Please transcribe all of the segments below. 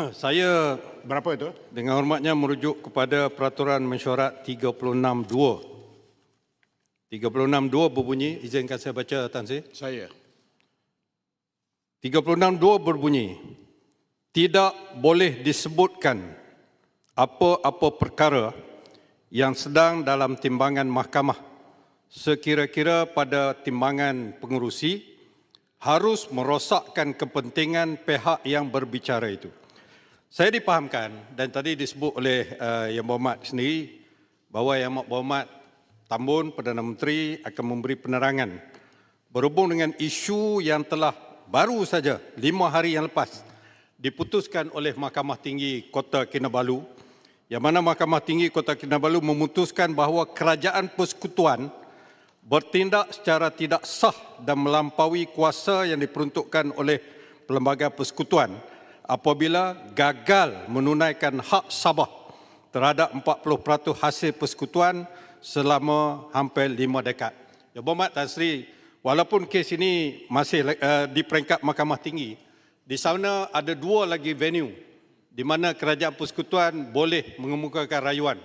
Saya Berapa itu? dengan hormatnya merujuk kepada peraturan mesyuarat 362. 362 berbunyi, izinkan saya baca Tan Sri. Saya. 362 berbunyi, tidak boleh disebutkan apa-apa perkara yang sedang dalam timbangan mahkamah sekira-kira pada timbangan pengurusi harus merosakkan kepentingan pihak yang berbicara itu. Saya dipahamkan dan tadi disebut oleh uh, Yang Berhormat sendiri bahawa Yang Berhormat Tambun Perdana Menteri akan memberi penerangan berhubung dengan isu yang telah baru saja lima hari yang lepas diputuskan oleh Mahkamah Tinggi Kota Kinabalu yang mana Mahkamah Tinggi Kota Kinabalu memutuskan bahawa kerajaan persekutuan bertindak secara tidak sah dan melampaui kuasa yang diperuntukkan oleh Perlembagaan Persekutuan apabila gagal menunaikan hak sabah terhadap 40% hasil persekutuan selama hampir lima dekad. Ya Berhormat Tan Sri, walaupun kes ini masih uh, di peringkat Mahkamah Tinggi, di sana ada dua lagi venue di mana kerajaan persekutuan boleh mengemukakan rayuan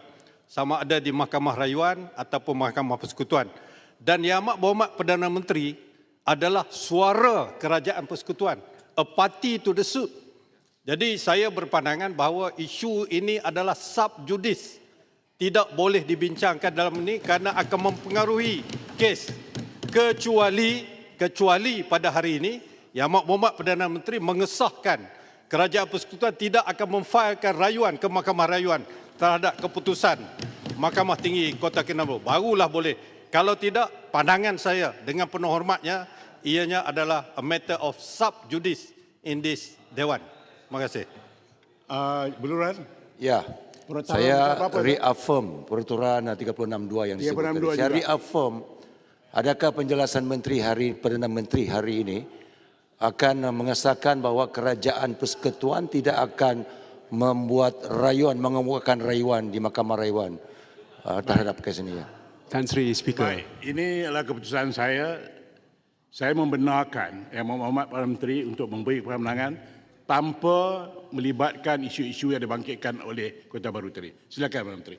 sama ada di Mahkamah Rayuan ataupun Mahkamah Persekutuan. Dan Yang Amat Berhormat Perdana Menteri adalah suara kerajaan persekutuan. A party to the suit. Jadi saya berpandangan bahawa isu ini adalah subjudis tidak boleh dibincangkan dalam ini kerana akan mempengaruhi kes kecuali kecuali pada hari ini Yang Berhormat Perdana Menteri mengesahkan kerajaan persekutuan tidak akan memfailkan rayuan ke Mahkamah Rayuan terhadap keputusan Mahkamah Tinggi Kota Kinabalu. Barulah boleh. Kalau tidak, pandangan saya dengan penuh hormatnya, ianya adalah a matter of subjudice in this Dewan. Terima kasih. Uh, Beluran? Ya. Peraturan Saya reaffirm peraturan 362 yang disebut 362 tadi. Saya juga. reaffirm adakah penjelasan menteri hari Perdana Menteri hari ini akan mengesahkan bahawa kerajaan persekutuan tidak akan membuat rayuan mengemukakan rayuan di Mahkamah Rayuan uh, terhadap kes ini ya. Tan Sri Speaker. Baik, ini adalah keputusan saya. Saya membenarkan Yang Muhammad Perdana Menteri untuk memberi kemenangan tanpa melibatkan isu-isu yang dibangkitkan oleh Kota Baru tadi. Silakan Perdana Menteri.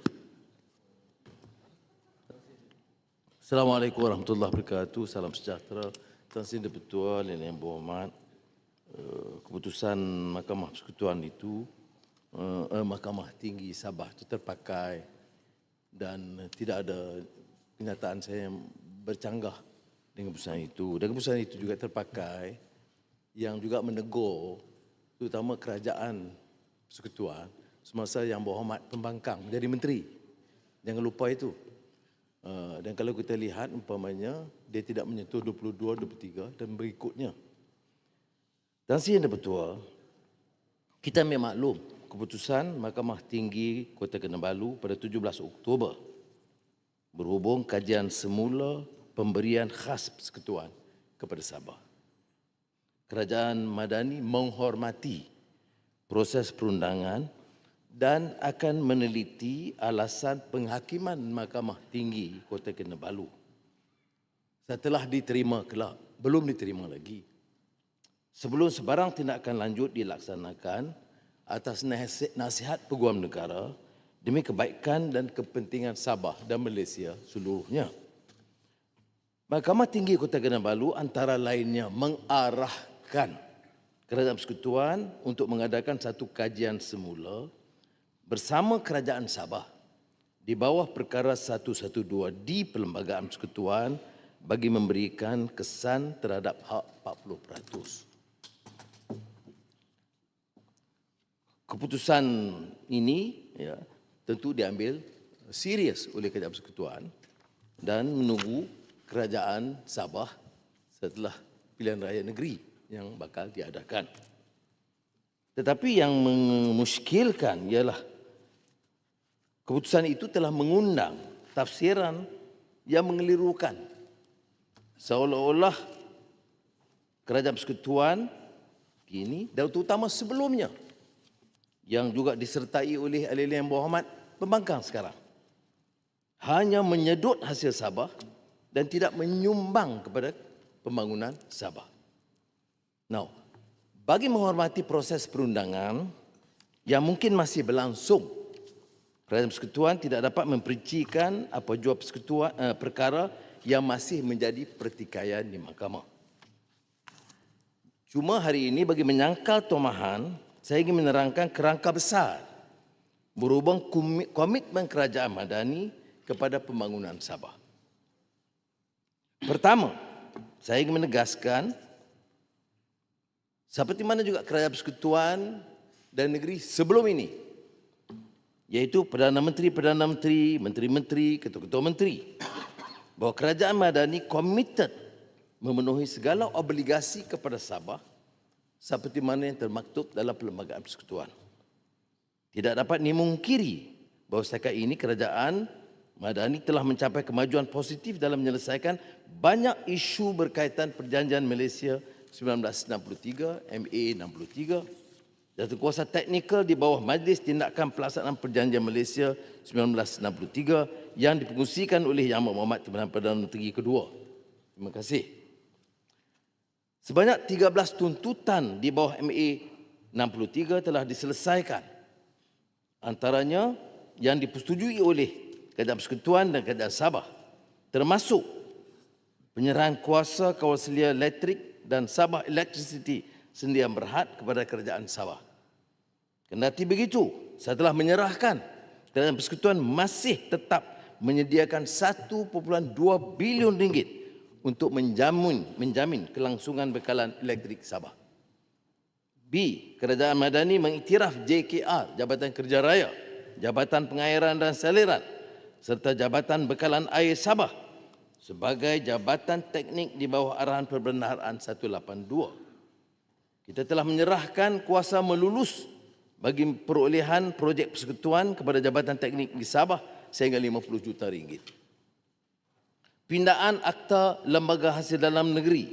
Assalamualaikum warahmatullahi wabarakatuh. Salam sejahtera. Tuan Sri Ketua dan Yang Berhormat, eh, keputusan Mahkamah Persekutuan itu, eh, eh, Mahkamah Tinggi Sabah itu terpakai dan tidak ada kenyataan saya yang bercanggah dengan keputusan itu. Dan keputusan itu juga terpakai yang juga menegur terutama kerajaan persekutuan semasa Yang Berhormat Pembangkang menjadi menteri. Jangan lupa itu. Uh, dan kalau kita lihat umpamanya dia tidak menyentuh 22, 23 dan berikutnya. Dan si yang bertua, kita ambil maklum keputusan Mahkamah Tinggi Kota Kinabalu pada 17 Oktober berhubung kajian semula pemberian khas persekutuan kepada Sabah. Kerajaan Madani menghormati proses perundangan dan akan meneliti alasan penghakiman Mahkamah Tinggi Kota Kinabalu. Setelah diterima kelak, belum diterima lagi. Sebelum sebarang tindakan lanjut dilaksanakan atas nasi- nasihat Peguam Negara demi kebaikan dan kepentingan Sabah dan Malaysia seluruhnya. Mahkamah Tinggi Kota Kinabalu antara lainnya mengarahkan Kerajaan Persekutuan untuk mengadakan satu kajian semula bersama Kerajaan Sabah di bawah perkara 112 di Perlembagaan Persekutuan bagi memberikan kesan terhadap hak 40%. Keputusan ini ya, tentu diambil serius oleh Kerajaan Persekutuan dan menunggu Kerajaan Sabah setelah pilihan raya negeri yang bakal diadakan. Tetapi yang memuskilkan ialah keputusan itu telah mengundang tafsiran yang mengelirukan. Seolah-olah kerajaan persekutuan kini dan terutama sebelumnya yang juga disertai oleh ahli-ahli yang berhormat pembangkang sekarang hanya menyedut hasil Sabah dan tidak menyumbang kepada pembangunan Sabah. Now, bagi menghormati proses perundangan yang mungkin masih berlangsung. Kerajaan Persekutuan tidak dapat memperincikan apa jua persekutuan uh, perkara yang masih menjadi pertikaian di mahkamah. Cuma hari ini bagi menyangkal tomahan, saya ingin menerangkan kerangka besar berhubung komitmen kerajaan Madani kepada pembangunan Sabah. Pertama, saya ingin menegaskan seperti mana juga kerajaan persekutuan dan negeri sebelum ini iaitu Perdana Menteri, Perdana Menteri, Menteri-Menteri, Ketua-Ketua Menteri bahawa kerajaan Madani committed memenuhi segala obligasi kepada Sabah seperti mana yang termaktub dalam Perlembagaan Persekutuan. Tidak dapat dimungkiri bahawa setakat ini kerajaan Madani telah mencapai kemajuan positif dalam menyelesaikan banyak isu berkaitan perjanjian Malaysia 1963, MA 63, dan kuasa teknikal di bawah Majlis Tindakan Pelaksanaan Perjanjian Malaysia 1963 yang dipengusikan oleh Yang Muhammad Timbalan Perdana Menteri kedua. Terima kasih. Sebanyak 13 tuntutan di bawah MA 63 telah diselesaikan. Antaranya yang dipersetujui oleh Kerajaan Persekutuan dan Kerajaan Sabah termasuk penyerahan kuasa kawal selia elektrik dan Sabah Electricity Sendian Berhad kepada Kerajaan Sabah. Kendati begitu, setelah menyerahkan, Kerajaan Persekutuan masih tetap menyediakan 1.2 bilion ringgit untuk menjamin menjamin kelangsungan bekalan elektrik Sabah. B. Kerajaan Madani mengiktiraf JKR, Jabatan Kerja Raya, Jabatan Pengairan dan Saliran serta Jabatan Bekalan Air Sabah sebagai jabatan teknik di bawah arahan perbendaharaan 182. Kita telah menyerahkan kuasa melulus bagi perolehan projek persekutuan kepada Jabatan Teknik di Sabah sehingga 50 juta ringgit pindaan Akta Lembaga Hasil Dalam Negeri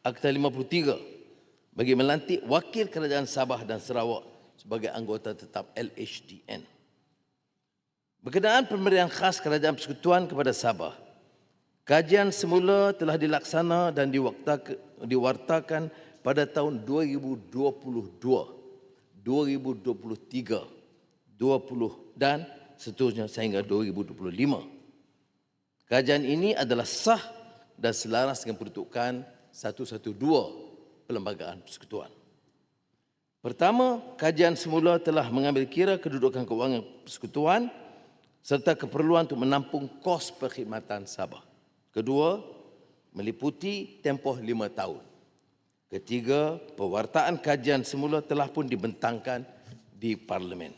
Akta 53 bagi melantik wakil kerajaan Sabah dan Sarawak sebagai anggota tetap LHDN. Berkenaan pemberian khas kerajaan persekutuan kepada Sabah, kajian semula telah dilaksana dan diwartakan pada tahun 2022, 2023, 20 dan seterusnya sehingga 2025. Kajian ini adalah sah dan selaras dengan peruntukan 112 Perlembagaan Persekutuan. Pertama, kajian semula telah mengambil kira kedudukan kewangan persekutuan serta keperluan untuk menampung kos perkhidmatan Sabah. Kedua, meliputi tempoh lima tahun. Ketiga, pewartaan kajian semula telah pun dibentangkan di Parlimen.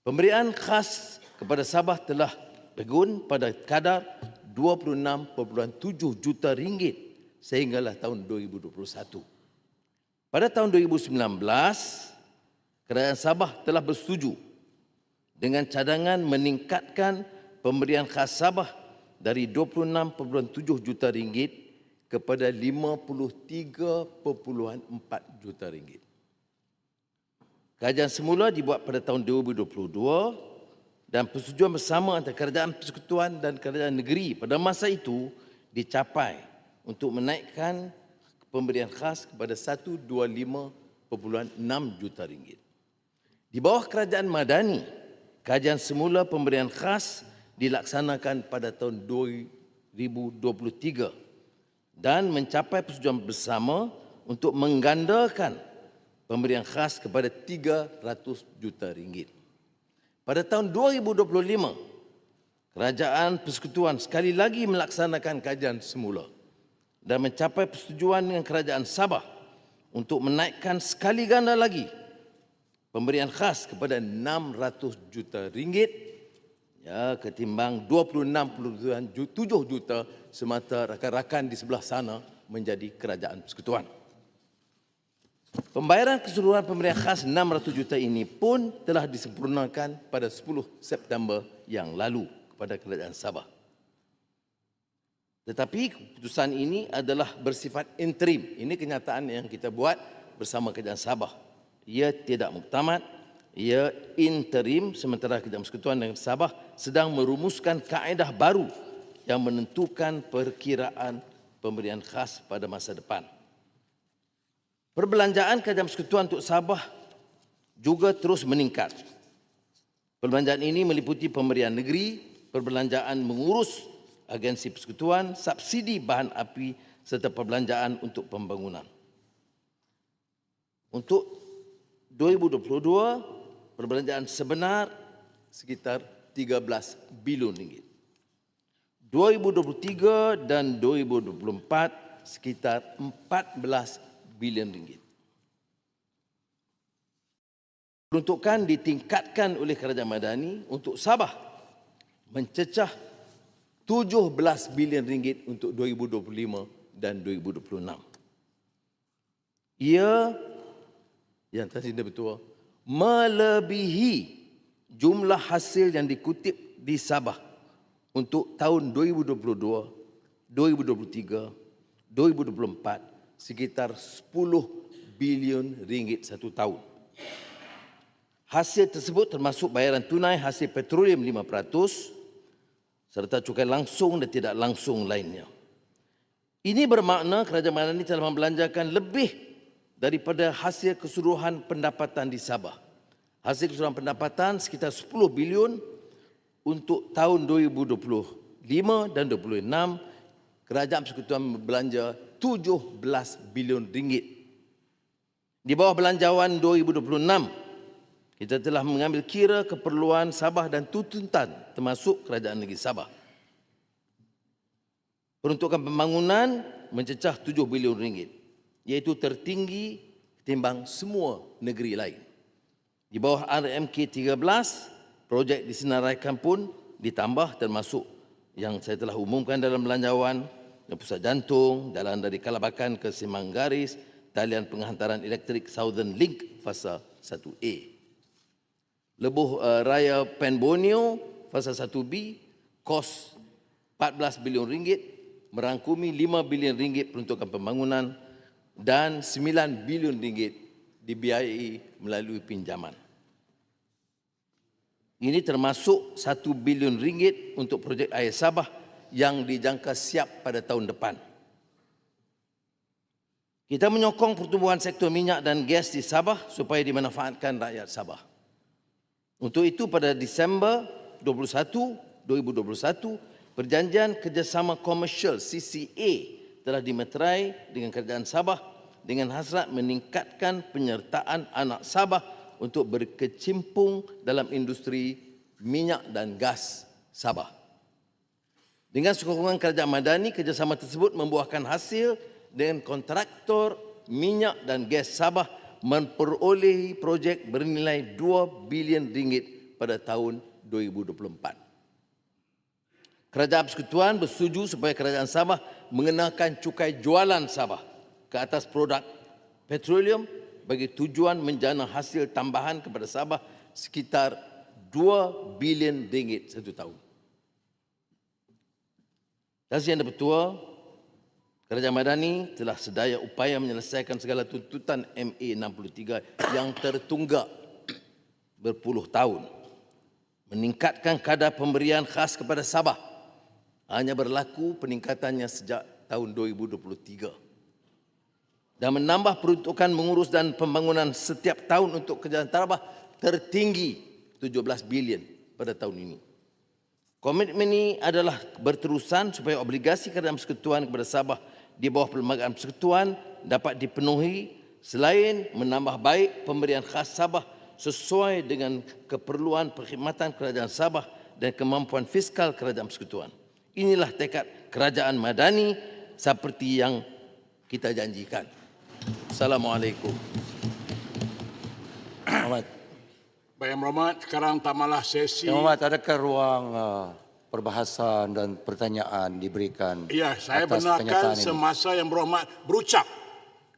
Pemberian khas kepada Sabah telah Pegun pada kadar 26.7 juta ringgit sehinggalah tahun 2021. Pada tahun 2019, Kerajaan Sabah telah bersetuju dengan cadangan meningkatkan pemberian khas Sabah dari 26.7 juta ringgit kepada 53.4 juta ringgit. Kajian semula dibuat pada tahun 2022 dan persetujuan bersama antara kerajaan persekutuan dan kerajaan negeri pada masa itu dicapai untuk menaikkan pemberian khas kepada 125.6 juta ringgit. Di bawah kerajaan Madani, kajian semula pemberian khas dilaksanakan pada tahun 2023 dan mencapai persetujuan bersama untuk menggandakan pemberian khas kepada 300 juta ringgit. Pada tahun 2025, Kerajaan Persekutuan sekali lagi melaksanakan kajian semula dan mencapai persetujuan dengan Kerajaan Sabah untuk menaikkan sekali ganda lagi pemberian khas kepada 600 juta ringgit ya ketimbang 26.7 juta semata rakan-rakan di sebelah sana menjadi kerajaan persekutuan. Pembayaran keseluruhan pemberian khas 600 juta ini pun telah disempurnakan pada 10 September yang lalu kepada Kerajaan Sabah. Tetapi keputusan ini adalah bersifat interim. Ini kenyataan yang kita buat bersama Kerajaan Sabah. Ia tidak muktamad, ia interim sementara Kerajaan Persekutuan dengan Sabah sedang merumuskan kaedah baru yang menentukan perkiraan pemberian khas pada masa depan. Perbelanjaan kerajaan persekutuan untuk Sabah juga terus meningkat. Perbelanjaan ini meliputi pemberian negeri, perbelanjaan mengurus agensi persekutuan, subsidi bahan api serta perbelanjaan untuk pembangunan. Untuk 2022, perbelanjaan sebenar sekitar 13 bilion ringgit. 2023 dan 2024 sekitar 14 bilion ringgit. Peruntukan ditingkatkan oleh Kerajaan Madani untuk Sabah mencecah 17 bilion ringgit untuk 2025 dan 2026. Ia yang tadi dah betul melebihi jumlah hasil yang dikutip di Sabah untuk tahun 2022, 2023, 2024 sekitar 10 bilion ringgit satu tahun. Hasil tersebut termasuk bayaran tunai hasil petroleum 5% serta cukai langsung dan tidak langsung lainnya. Ini bermakna kerajaan Madani telah membelanjakan lebih daripada hasil keseluruhan pendapatan di Sabah. Hasil keseluruhan pendapatan sekitar 10 bilion untuk tahun 2025 dan 2026 kerajaan persekutuan berbelanja 17 bilion ringgit. Di bawah belanjawan 2026 kita telah mengambil kira keperluan Sabah dan tuntutan termasuk kerajaan negeri Sabah. Peruntukan pembangunan mencecah 7 bilion ringgit iaitu tertinggi ketimbang semua negeri lain. Di bawah RMK 13, projek disenaraikan pun ditambah termasuk yang saya telah umumkan dalam belanjawan pusat jantung, jalan dari Kalabakan ke Semanggaris, talian penghantaran elektrik Southern Link fasa 1A. Lebuh uh, Raya Pen Borneo fasa 1B kos 14 bilion ringgit merangkumi 5 bilion ringgit peruntukan pembangunan dan 9 bilion ringgit dibiayai melalui pinjaman. Ini termasuk 1 bilion ringgit untuk projek air Sabah yang dijangka siap pada tahun depan. Kita menyokong pertumbuhan sektor minyak dan gas di Sabah supaya dimanfaatkan rakyat Sabah. Untuk itu pada Disember 21, 2021, perjanjian kerjasama komersial CCA telah dimeterai dengan kerajaan Sabah dengan hasrat meningkatkan penyertaan anak Sabah untuk berkecimpung dalam industri minyak dan gas Sabah. Dengan sokongan kerajaan Madani, kerjasama tersebut membuahkan hasil dengan kontraktor minyak dan gas Sabah memperolehi projek bernilai 2 bilion ringgit pada tahun 2024. Kerajaan Persekutuan bersetuju supaya Kerajaan Sabah mengenakan cukai jualan Sabah ke atas produk petroleum bagi tujuan menjana hasil tambahan kepada Sabah sekitar 2 bilion ringgit satu tahun. Dan yang bertua, Kerajaan Madani telah sedaya upaya menyelesaikan segala tuntutan MA 63 yang tertunggak berpuluh tahun. Meningkatkan kadar pemberian khas kepada Sabah. Hanya berlaku peningkatannya sejak tahun 2023. Dan menambah peruntukan mengurus dan pembangunan setiap tahun untuk kerajaan Sabah tertinggi 17 bilion pada tahun ini. Komitmen ini adalah berterusan supaya obligasi kerajaan persekutuan kepada Sabah di bawah perlembagaan persekutuan dapat dipenuhi selain menambah baik pemberian khas Sabah sesuai dengan keperluan perkhidmatan kerajaan Sabah dan kemampuan fiskal kerajaan persekutuan. Inilah tekad kerajaan Madani seperti yang kita janjikan. Assalamualaikum. Baik Yang Berhormat, sekarang tamalah sesi. Yang Muhammad, adakah ruang uh, perbahasan dan pertanyaan diberikan Ya, saya atas benarkan ini. semasa Yang Berhormat berucap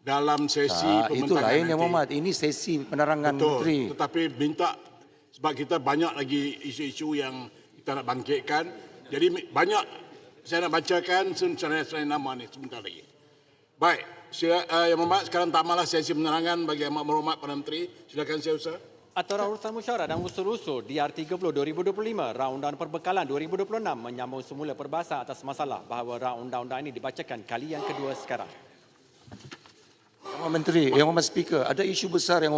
dalam sesi Tak, itu pembentakan lain nanti. Yang Muhammad. Ini sesi penerangan Betul, menteri. tetapi minta sebab kita banyak lagi isu-isu yang kita nak bangkitkan. Jadi banyak saya nak bacakan selain nama ni sebentar lagi. Baik, sila, uh, Yang Berhormat sekarang tak malah sesi penerangan bagi Yang Berhormat Perdana Menteri. Silakan saya usah. Aturan urusan musyawarah dan usul-usul DR30 2025 Raundan Perbekalan 2026 menyambung semula perbahasan atas masalah bahawa raun undang-undang ini dibacakan kali yang kedua sekarang. Yang Menteri, Yang Muhammad Speaker, ada isu besar Yang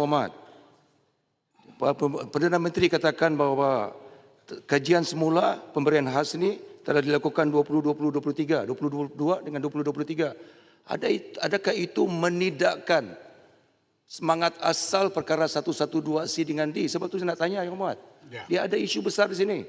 Pem- Perdana Menteri katakan bahawa kajian semula pemberian khas ini telah dilakukan 2020-23, 2022 dengan 2023. Ada adakah itu menidakkan semangat asal perkara 112C dengan D? Sebab tu saya nak tanya Yang Muhammad. Ya. Dia ada isu besar di sini.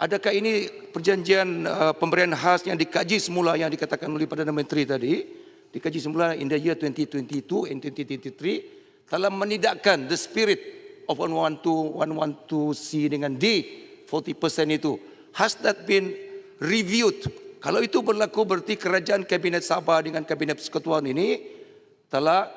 Adakah ini perjanjian uh, pemberian khas yang dikaji semula yang dikatakan oleh Perdana Menteri tadi, dikaji semula in the year 2022 and 2023 telah menidakkan the spirit of 112 112C dengan D 40% itu. Has that been reviewed? Kalau itu berlaku berarti kerajaan Kabinet Sabah dengan Kabinet Persekutuan ini telah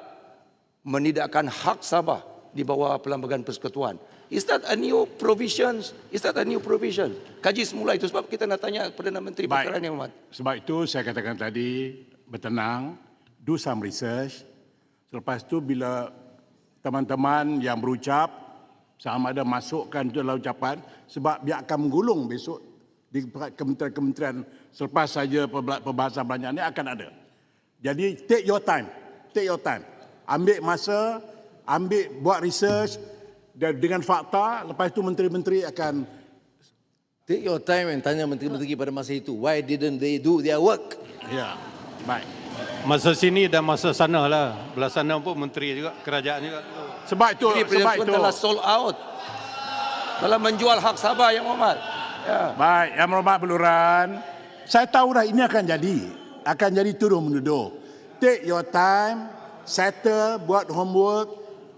menidakkan hak Sabah di bawah Perlembagaan Persekutuan. Is that a new provision? Is that a new provision? Kaji semula itu sebab kita nak tanya Perdana Menteri Baik. perkara ni Muhammad. Sebab itu saya katakan tadi, bertenang, do some research. Selepas itu bila teman-teman yang berucap, sama ada masukkan itu dalam ucapan, sebab dia akan menggulung besok di kementerian-kementerian selepas saja pembahasan belanjaan ini akan ada. Jadi take your time, take your time. Ambil masa, ambil buat research dan dengan fakta, lepas itu menteri-menteri akan Take your time and tanya menteri-menteri pada masa itu. Why didn't they do their work? ya, baik. Masa sini dan masa sana lah. Belah sana pun menteri juga, kerajaan juga. Sebab itu, Jadi sebab itu. telah sold out. Telah menjual hak Sabah Yang Muhammad. Ya. Baik, Yang Berhormat Beluran. Saya tahu dah ini akan jadi. Akan jadi tuduh menuduh. Take your time, settle, buat homework.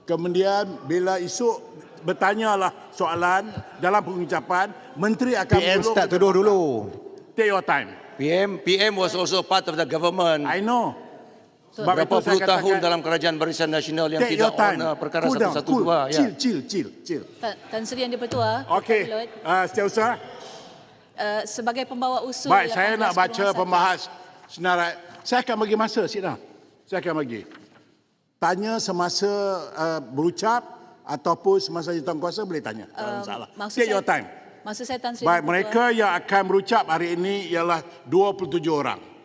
Kemudian bila esok bertanyalah soalan dalam pengucapan, Menteri akan PM start tuduh dulu. Take your time. PM PM was also part of the government. I know. Sebab Berapa puluh tahun katakan, dalam kerajaan Barisan Nasional yang tidak uh, perkara Cool down, 112. cool. Ya. Chill, chill, chill, chill. Tan, Tan Sri Yang Di-Pertua, Okey, uh, Setiausaha. uh, sebagai pembawa usul Baik, saya nak baca 18.1. pembahas senarai. Saya akan bagi masa, sit down. Saya akan bagi. Tanya semasa uh, berucap ataupun semasa jawatan kuasa boleh tanya. Tak Um, masalah. maksud Take saya- your time. Maksud saya Tan Sri Baik, mereka yang akan berucap hari ini ialah 27 orang.